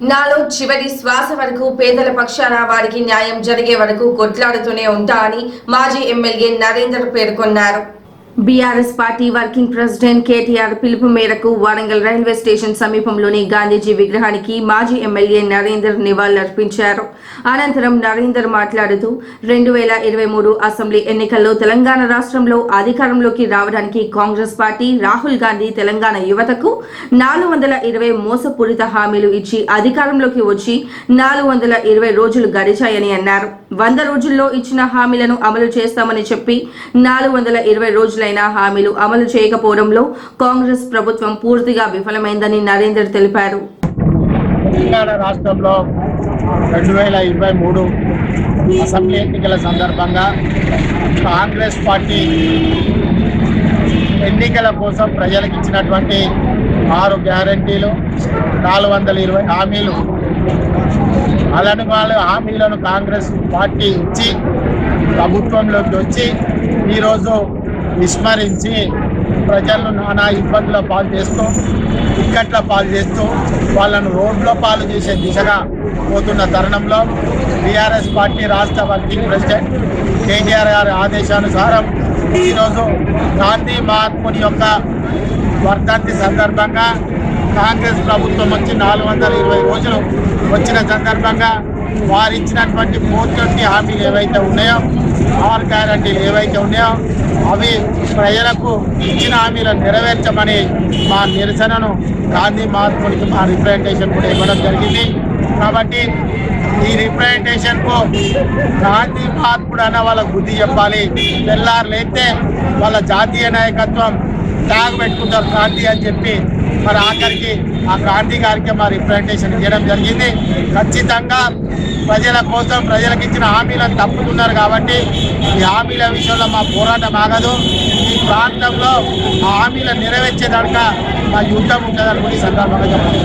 నాలో చివరి శ్వాస వరకు పేదల పక్షాన వారికి న్యాయం జరిగే వరకు కొట్లాడుతూనే ఉంటా అని మాజీ ఎమ్మెల్యే నరేందర్ పేర్కొన్నారు. BRS party working president KTR పిలుపు మేరకు వరంగల్ రైల్వే స్టేషన్ సమీపంలోని గాంధీజీ విగ్రహానికి మాజీ ఎమ్మెల్యే నరేందర్ నివాళులర్పించారు అనంతరం నరేందర్ మాట్లాడుతూ రెండు వేల ఇరవై మూడు అసెంబ్లీ ఎన్నికల్లో తెలంగాణ రాష్ట్రంలో అధికారంలోకి రావడానికి కాంగ్రెస్ పార్టీ రాహుల్ గాంధీ తెలంగాణ యువతకు నాలుగు వందల ఇరవై మోసపూరిత హామీలు ఇచ్చి అధికారంలోకి వచ్చి నాలుగు వందల ఇరవై రోజులు గడిచాయని అన్నారు. వంద రోజుల్లో ఇచ్చిన హామీలను అమలు చేస్తామని చెప్పి నాలుగు వందల ఇరవై రోజులైన హామీలు అమలు చేయకపోవడంలో కాంగ్రెస్ ప్రభుత్వం పూర్తిగా విఫలమైందని నరేందర్ తెలిపారు. తెలంగాణ రాష్ట్రంలో రెండు వేల ఇరవై మూడు అసెంబ్లీ ఎన్నికల సందర్భంగా కాంగ్రెస్ పార్టీ ఎన్నికల కోసం ప్రజలకు ఇచ్చినటువంటి ఆరు గ్యారంటీలు నాలుగు వందల ఇరవై హామీలు అలాంటి వాళ్ళ హామీలను కాంగ్రెస్ పార్టీ ఇచ్చి ప్రభుత్వంలోకి వచ్చి ఈరోజు విస్మరించి ప్రజలను నానా ఇబ్బందుల పాలు చేస్తూ ఇక్కట్ల పాలు చేస్తూ వాళ్ళను రోడ్లో పాలు చేసే దిశగా పోతున్న తరుణంలో టీఆర్ఎస్ పార్టీ రాష్ట్ర వర్కింగ్ ప్రెసిడెంట్ కేటీఆర్ గారి ఆదేశానుసారం ఈరోజు గాంధీ మహాత్ముని యొక్క వర్ధంతి సందర్భంగా కాంగ్రెస్ ప్రభుత్వం వచ్చి నాలుగు వందల ఇరవై రోజులు వచ్చిన సందర్భంగా వారు ఇచ్చినటువంటి పూర్తి హామీలు ఏవైతే ఉన్నాయో ఆరు గ్యారంటీలు ఏవైతే ఉన్నాయో అవి ప్రజలకు ఇచ్చిన హామీలను నెరవేర్చమని మా నిరసనను గాంధీ మహాత్ముడికి మా రిప్రజెంటేషన్ కూడా ఇవ్వడం జరిగింది. కాబట్టి ఈ రిప్రజెంటేషన్కు గాంధీ మహాత్ముడు అన్న వాళ్ళ బుద్ధి చెప్పాలి. తెల్లారు వాళ్ళ జాతీయ నాయకత్వం ట్యాగ్ పెట్టుకుంటారు గాంధీ అని చెప్పి మరి ఆఖరికి ఆ గాంధీ గారికి మా రిప్రజెంటేషన్ ఇవ్వడం జరిగింది. ఖచ్చితంగా ప్రజల కోసం ప్రజలకు ఇచ్చిన హామీలను తప్పుతున్నారు కాబట్టి ఈ హామీల విషయంలో మా పోరాటం ఆగదు. ఈ ప్రాంతంలో ఆ హామీలను నెరవేర్చేదాకా మా యుద్ధం ఉంటుందని కూడా సందర్భంగా చెప్పాలి.